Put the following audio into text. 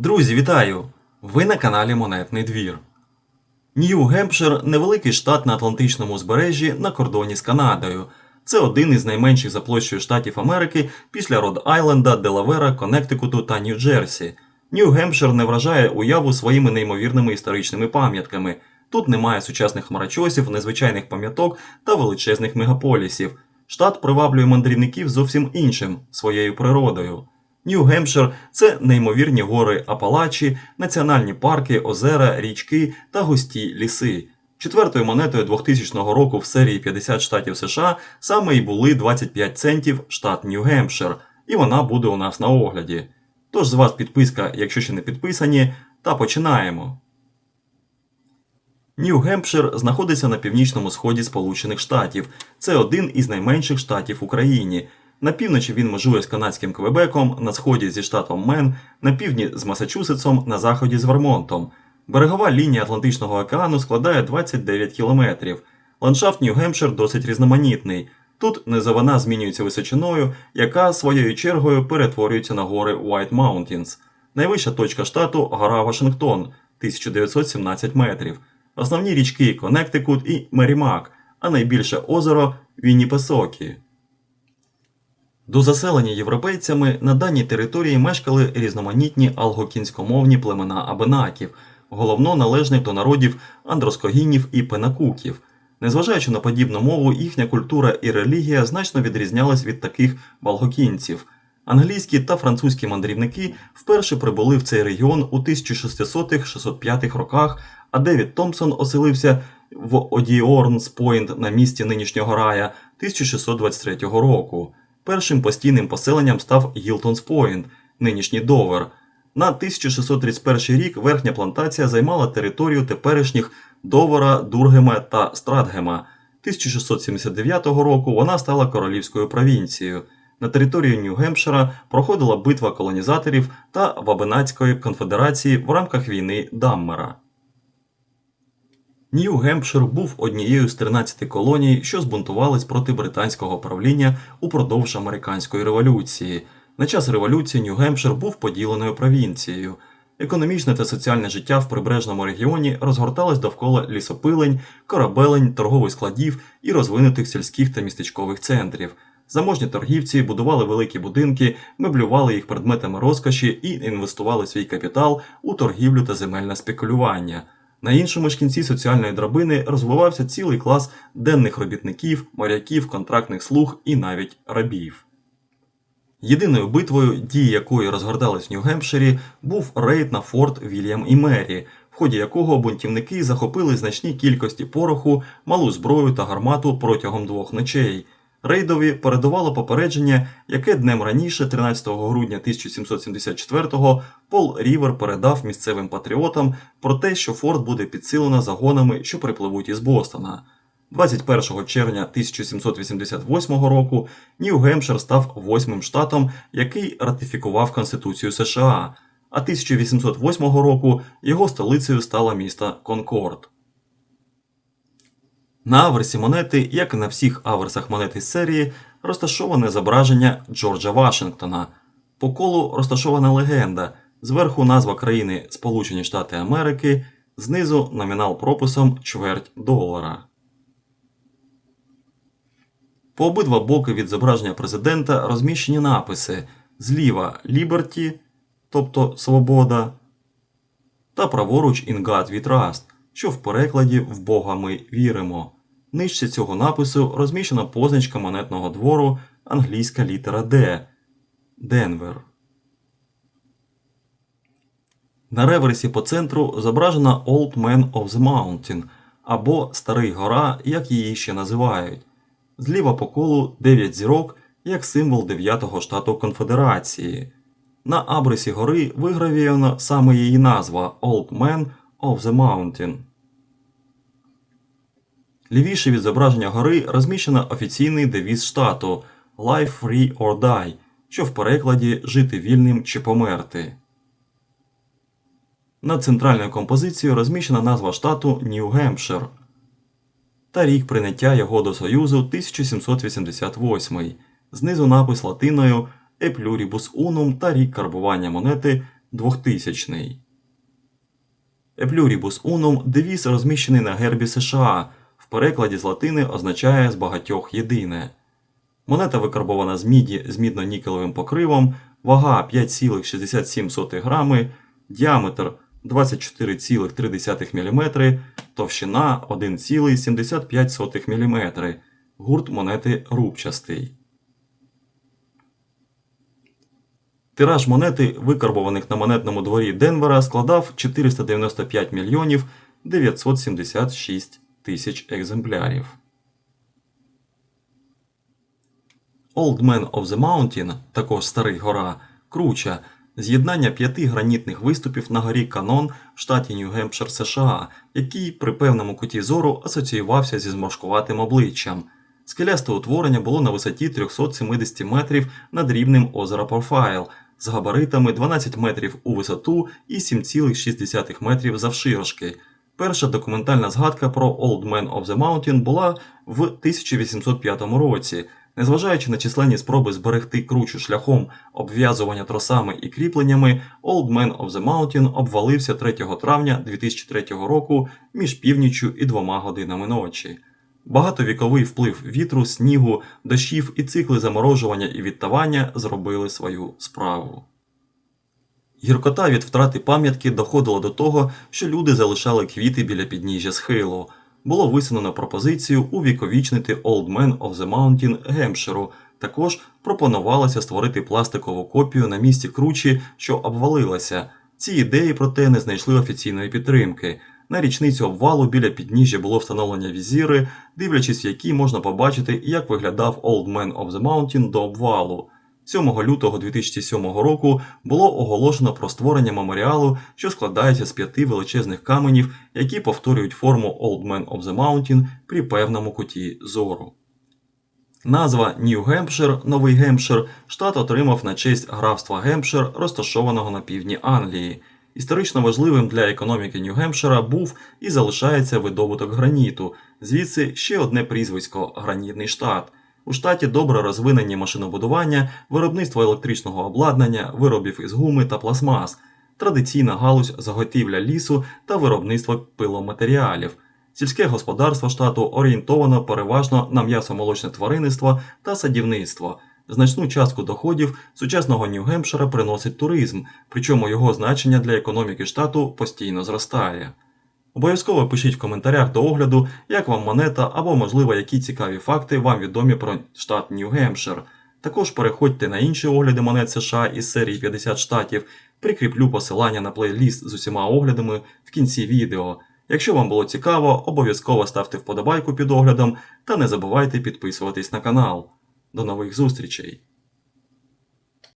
Друзі, вітаю! Ви на каналі Монетний двір. Нью-Гемпшир – невеликий штат на Атлантичному узбережжі на кордоні з Канадою. Це один із найменших за площею штатів Америки після Род-Айленда, Делавера, Коннектикуту та Нью-Джерсі. Нью-Гемпшир не вражає уяву своїми неймовірними історичними пам'ятками. Тут немає сучасних хмарочосів, незвичайних пам'яток та величезних мегаполісів. Штат приваблює мандрівників зовсім іншим своєю природою. Нью-Гемпшир – це неймовірні гори Апалачі, національні парки, озера, річки та густі ліси. Четвертою монетою 2000 року в серії 50 штатів США саме і були 25 центів штат Нью-Гемпшир, і вона буде у нас на огляді. Тож з вас підписка, якщо ще не підписані, та починаємо. Нью-Гемпшир знаходиться на північному сході Сполучених Штатів. Це один із найменших штатів Україні. На півночі він межує з канадським Квебеком, на сході зі штатом Мен, на півдні з Масачусетсом, на заході з Вермонтом. Берегова лінія Атлантичного океану складає 29 кілометрів. Ландшафт Нью-Гемпшир досить різноманітний. Тут низовина змінюється височиною, яка своєю чергою перетворюється на гори White Mountains. Найвища точка штату гора Вашингтон 1917 метрів. Основні річки Коннектикут і Мерімак, а найбільше озеро Вінніпесокі. До заселення європейцями на даній території мешкали різноманітні алгокінськомовні племена абенаків, головно належних до народів андроскогінів і пенакуків. Незважаючи на подібну мову, їхня культура і релігія значно відрізнялись від таких балгокінців. Англійські та французькі мандрівники вперше прибули в цей регіон у 1600-605 роках, а Девід Томпсон оселився в Одіорнс Пойнт на місці нинішнього рая 1623 року. Першим постійним поселенням став Гілтонс Пойнт, нинішній Довер. На 1631 рік верхня плантація займала територію теперішніх Довера, Дургема та Стратгема. 1679 року вона стала королівською провінцією. На території Нью-Гемпшира проходила битва колонізаторів та Вабенацької конфедерації в рамках війни Даммера. Нью-Гемпшир був однією з 13 колоній, що збунтувались проти британського правління упродовж американської революції. На час революції Нью-Гемпшир був поділеною провінцією. Економічне та соціальне життя в прибережному регіоні розгорталось довкола лісопилень, корабелень, торгових складів і розвинутих сільських та містечкових центрів. Заможні торгівці будували великі будинки, меблювали їх предметами розкоші і інвестували свій капітал у торгівлю та земельне спекулювання. На іншому ж кінці соціальної драбини розвивався цілий клас денних робітників, моряків, контрактних слуг і навіть рабів. Єдиною битвою, дії якої розгортались в Нью-Гемпширі, був рейд на форт Вільям і Мері, в ході якого бунтівники захопили значні кількості пороху, малу зброю та гармату протягом двох ночей. Рейдові передавало попередження, яке днем раніше, 13 грудня 1774-го, Пол Рівер передав місцевим патріотам про те, що форт буде підсилено загонами, що припливуть із Бостона. 21 червня 1788 року Нью-Гемпшир став восьмим штатом, який ратифікував Конституцію США, а 1808 року його столицею стало місто Конкорд. На аверсі монети, як і на всіх аверсах монет із серії, розташоване зображення Джорджа Вашингтона. По колу розташована легенда, зверху назва країни Сполучені Штати Америки, знизу номінал прописом чверть долара. По обидва боки від зображення президента розміщені написи зліва Liberty, тобто Свобода, та праворуч In God We Trust, що в перекладі в Бога ми віримо. Нижче цього напису розміщена позначка монетного двору англійська літера D Денвер. На реверсі по центру зображена Old Man of the Mountain або Старий Гора, як її ще називають. Зліва по колу 9 зірок як символ 9-го штату Конфедерації. На абрисі гори вигравіяна саме її назва Old Man of the Mountain. Лівіше від зображення гори розміщено офіційний девіз штату Life Free or Die, що в перекладі жити вільним чи померти. Над центральною композицією розміщена назва штату Нью-Гемпшир та рік прийняття його до Союзу 1788, знизу напис латиною E pluribus unum та рік карбування монети 2000. E pluribus unum – девіз розміщений на гербі США. Перекладі з латини означає з багатьох єдине. Монета викарбована з міді з мідно-нікелевим покривом, вага 5,67 грами, діаметр 24,3 мм, товщина 1,75 мм. Гурт монети рубчастий. Тираж монети, викарбованих на монетному дворі Денвера, складав 495 мільйонів 976 тисяч екземплярів. Old Man of the Mountain, також Старий Гора, Круча, з'єднання п'яти гранітних виступів на горі Канон в штаті Нью-Гемпшир, США, який при певному куті зору асоціювався зі зморшкуватим обличчям. Скелясте утворення було на висоті 370 метрів над рівнем озера Профайл, з габаритами 12 метрів у висоту і 7,6 метрів завширшки. Перша документальна згадка про Old Man of the Mountain була в 1805 році. Незважаючи на численні спроби зберегти кручу шляхом обв'язування тросами і кріпленнями, Old Man of the Mountain обвалився 3 травня 2003 року між північю і двома годинами ночі. Багатовіковий вплив вітру, снігу, дощів і цикли заморожування і відтавання зробили свою справу. Гіркота від втрати пам'ятки доходила до того, що люди залишали квіти біля підніжжя схилу. Було висунено пропозицію увіковічнити Old Man of the Mountain Гемпширу. Також пропонувалося створити пластикову копію на місці кручі, що обвалилася. Ці ідеї, проте, не знайшли офіційної підтримки. На річницю обвалу біля підніжжя було встановлення візіри, дивлячись в які можна побачити, як виглядав Old Man of the Mountain до обвалу. 7 лютого 2007 року було оголошено про створення меморіалу, що складається з п'яти величезних каменів, які повторюють форму Old Man of the Mountain при певному куті зору. Назва Нью-Гемпшир, Новий Гемпшир, штат отримав на честь графства Гемпшир, розташованого на півдні Англії. Історично важливим для економіки Нью-Гемпшира був і залишається видобуток граніту, звідси ще одне прізвисько гранітний штат. У штаті добре розвинені машинобудування, виробництво електричного обладнання, виробів із гуми та пластмас, традиційна галузь заготівля лісу та виробництво пиломатеріалів. Сільське господарство штату орієнтовано переважно на м'ясомолочне тваринництво та садівництво. Значну частку доходів сучасного Нью-Гемпшира приносить туризм, причому його значення для економіки штату постійно зростає. Обов'язково пишіть в коментарях до огляду, як вам монета або, можливо, які цікаві факти вам відомі про штат Нью-Гемпшир. Також переходьте на інші огляди монет США із серії 50 штатів, прикріплю посилання на плейліст з усіма оглядами в кінці відео. Якщо вам було цікаво, обов'язково ставте вподобайку під оглядом та не забувайте підписуватись на канал. До нових зустрічей!